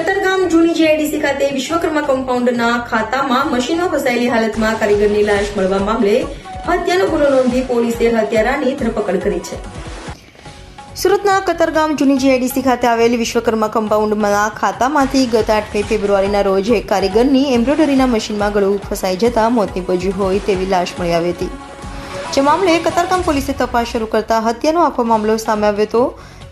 GIDC ખાતે વિશ્વકર્મા કમ્પાઉન્ડના ખાતામાં મશીનમાં ફસાયેલી હાલતમાં કારીગરની લાશ મળવા મામલે હત્યાનો ગુનો નોંધી પોલીસે હત્યારાની ધરપકડ કરી છે. સુરતના કતરગામ જૂની જીઆઈડીસી ખાતે આવેલ વિશ્વકર્મા કમ્પાઉન્ડના ખાતામાંથી ગત આઠમી ફેબ્રુઆરીના રોજ એક કારીગરની એમ્બ્રોઇડરીના મશીનમાં ગળું ફસાઈ જતા મોત નીપજ્યું હોય તેવી લાશ મળી આવી હતી. જે મામલે કતારગામ પોલીસે તપાસ શરૂ કરતા હત્યાનો આખો મામલો સામે આવ્યો હતો,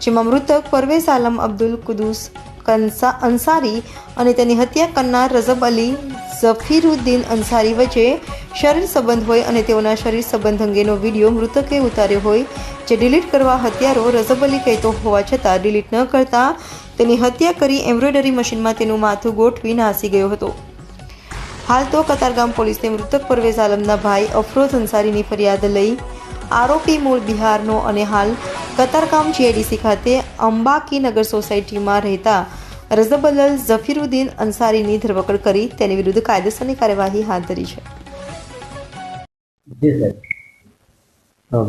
જેમાં મૃતક પરવેઝ આલમ અબ્દુલ કુદુસ કંસા અંસારી અને તેની હત્યા કરનાર રઝબ અલી ઝફીરુદ્દીન અંસારી વચ્ચે શરીર સંબંધ હોય અને તેઓના શરીર સંબંધ અંગેનો વીડિયો મૃતકે ઉતાર્યો હોય, જે ડિલીટ કરવા હત્યારો રઝબ અલી કહેતો હોવા છતાં ડિલીટ ન કરતા તેની હત્યા કરી એમ્બ્રોઇડરી મશીનમાં તેનું માથું ગોઠવી નાસી ગયો હતો. હાલ તો કતારગામ પોલીસે મૃતક પરવેઝ આલમના ભાઈ અફરોઝ અંસારીની ફરિયાદ લઈ આરોપી મૂળ બિહારનો અને હાલ કતારગામ જીઆઈડીસી ખાતે અંબાકી નગર સોસાયટીમાં રહેતા રઝબલલ ઝફીરુદ્દીન અંસારીની ધરપકડ કરી તેની વિરુદ્ધ કાયદેસરની કાર્યવાહી હાથ ધરી છે.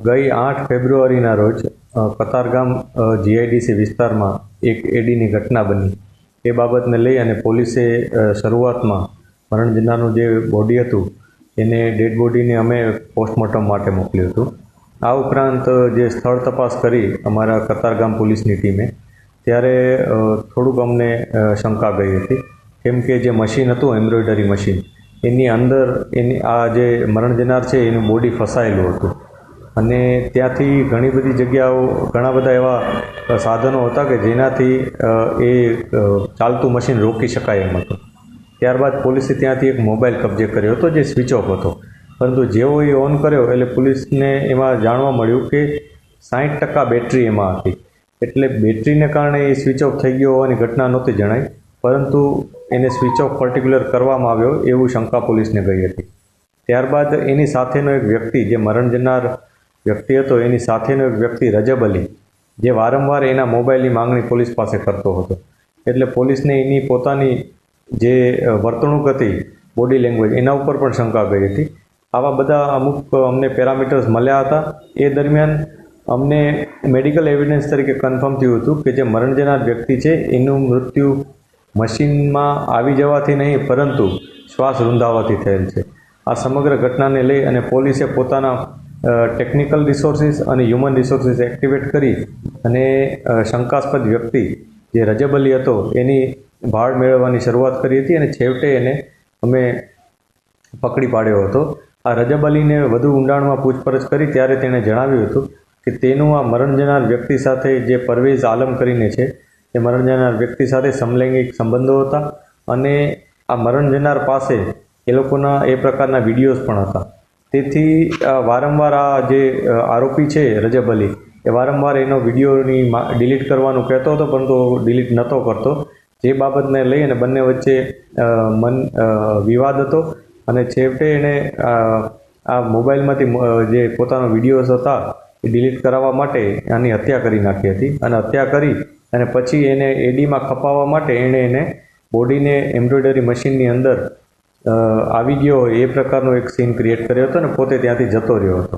ગઈ આઠ ફેબ્રુઆરીના રોજ કતારગામ જીઆઈડીસી વિસ્તારમાં એક એડીની ઘટના બની. એ બાબતને લઈ અને પોલીસે શરૂઆતમાં મરણ જનારનું જે બોડી હતું, એને ડેડ બોડીને અમે પોસ્ટમોર્ટમ માટે મોકલ્યું હતું. આ ઉપરાંત જે સ્થળ તપાસ કરી અમારા કતારગામ પોલીસની ટીમે ત્યારે થોડુંક અમને શંકા ગઈ હતી. કેમ કે જે મશીન હતું, એમ્બ્રોઇડરી મશીન, એની અંદર એની, આ જે મરણ જનાર છે, એનું બોડી ફસાયેલું હતું. અને ત્યાંથી ઘણી બધી જગ્યાઓ, ઘણા બધા એવા સાધનો હતા કે જેનાથી એ ચાલતું મશીન રોકી શકાય એમ હતું. ત્યારબાદ પોલીસે ત્યાંથી એક મોબાઈલ કબજે કર્યો હતો, જે સ્વિચ ઓફ હતો. પરંતુ જેવો એ ઓન કર્યો, એટલે પોલીસને એમાં જાણવા મળ્યું કે સાઠ ટકા બેટરી એમાં હતી. એટલે બેટરીને કારણે એ સ્વિચ ઓફ થઈ ગયો હોવાની ઘટના નહોતી જણાઈ, પરંતુ એને સ્વિચ ઓફ પર્ટિક્યુલર કરવામાં આવ્યો એવું શંકા પોલીસને ગઈ હતી. ત્યારબાદ એની સાથેનો એક વ્યક્તિ જે મરણ જનાર વ્યક્તિ હતો, એની સાથેનો એક વ્યક્તિ રજબ અલી, જે વારંવાર એના મોબાઈલની માંગણી પોલીસ પાસે કરતો હતો. એટલે પોલીસને એની પોતાની જે વર્તણૂક હતી બોડી લેંગ્વેજ એના ઉપર પણ શંકા ગઈ હતી. આવા બધા અમુક અમને પેરામીટર્સ મળ્યા હતા. એ દરમિયાન અમને મેડિકલ એવિડન્સ તરીકે કન્ફર્મ થયું હતું કે જે મરણ જનાર વ્યક્તિ છે, એનું મૃત્યુ મશીનમાં આવી જવાથી નહીં, પરંતુ શ્વાસ રૂંધાવાથી થયેલ છે. આ સમગ્ર ઘટનાને લઈ અને પોલીસે પોતાના ટેકનિકલ રિસોર્સિસ અને હ્યુમન રિસોર્સિસ એક્ટિવેટ કરી અને શંકાસ્પદ વ્યક્તિ જે રજબ અલી હતો, એની ભાળ મેળવવાની શરૂઆત કરી હતી અને છેવટે એને અમે પકડી પાડ્યો હતો. આ રજબ અલીને વધુ ઊંડાણમાં પૂછપરછ કરી ત્યારે તેણે જણાવ્યું હતું કે તેનું આ મરણ જનાર વ્યક્તિ સાથે જે પરવેઝ આલમ કરીને છે તે મરણ જનાર વ્યક્તિ સાથે સમલૈંગિક સંબંધો હતા અને આ મરણ જનાર પાસે એ લોકોના એ પ્રકારના વિડીયોઝ પણ હતા. તેથી વારંવાર આ જે આરોપી છે રજબ અલી, એ વારંવાર એનો વિડીયોની ડિલીટ કરવાનું કહેતો હતો, પરંતુ ડિલીટ નહોતો કરતો. જે બાબતને લઈ અને બંને વચ્ચે મન વિવાદ હતો અને છેવટે એણે આ મોબાઈલમાંથી જે પોતાનો વિડીયોઝ હતા એ ડિલીટ કરાવવા માટે આની હત્યા કરી નાખી હતી. અને હત્યા કરી અને પછી એને એડીમાં ખપાવવા માટે એણે એને બોડીને એમ્બ્રોઇડરી મશીનની અંદર આવી ગયો હોય એ પ્રકારનો એક સીન ક્રિએટ કર્યો હતો અને પોતે ત્યાંથી જતો રહ્યો હતો.